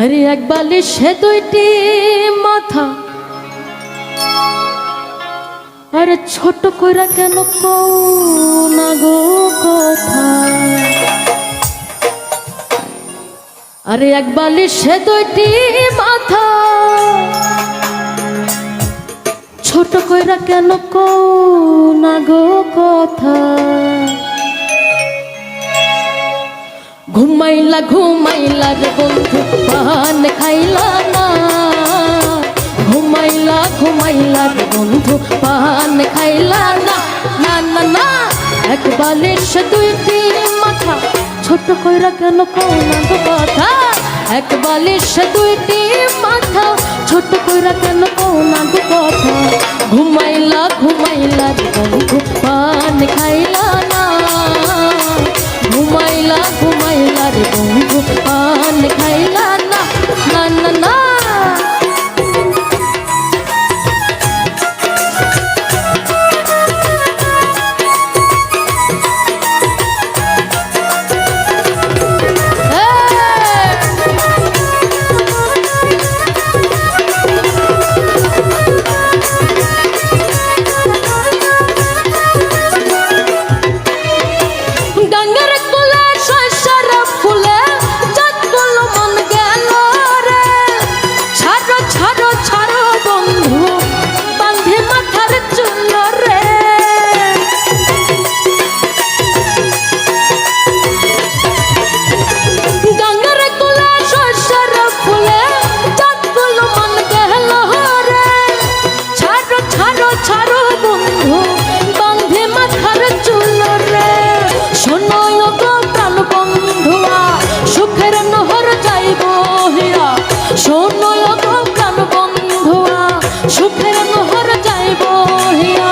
আরে এক বালিশে দুইটি মাথা। আরে ছোট কইরা কেন কৌ না গো কথা? আরে এক বালিশে দুইটি মাথা। ছোট কইরা কেন কৌ না গো কথা? ঘুমাইলা ঘুমাইলা রে বন্ধু, পান খাইলা না। ঘুমাইলা ঘুমাইলা রে বন্ধু, পান খাইলা না। না না না এক বালিশ দুইটি মাথা, ছোট কইরা কেন কোনা গো কথা? এক বালিশ দুইটি মাথা, ছোট কইরা কেন কোনা গো কথা? ঘুমাইলা সুখের নহর যাইব হিয়া শোনো প্রাণ বন্ধুয়া সুখের নহর যাইব হিয়া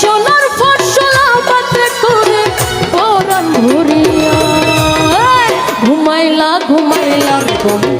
সোনার ফসলা বাতে করে পরাণ ঘুরিয়া ঘুমাইলা ঘুমাইলা বন্ধু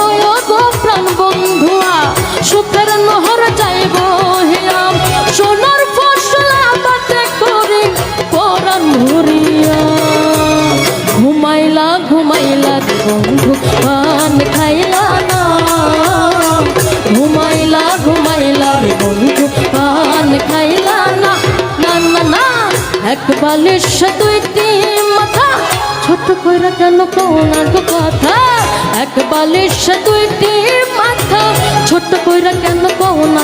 বালিশ দুইটি মাথা, ছোট কইরা কেন কোনা গো কথা? এক বালিশ দুইটি মাথা, ছোট কইরা কেন কোনা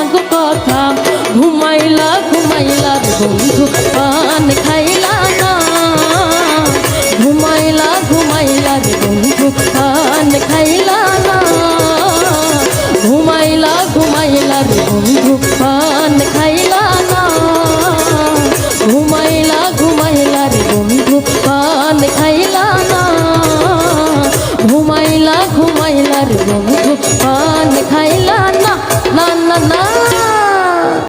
পান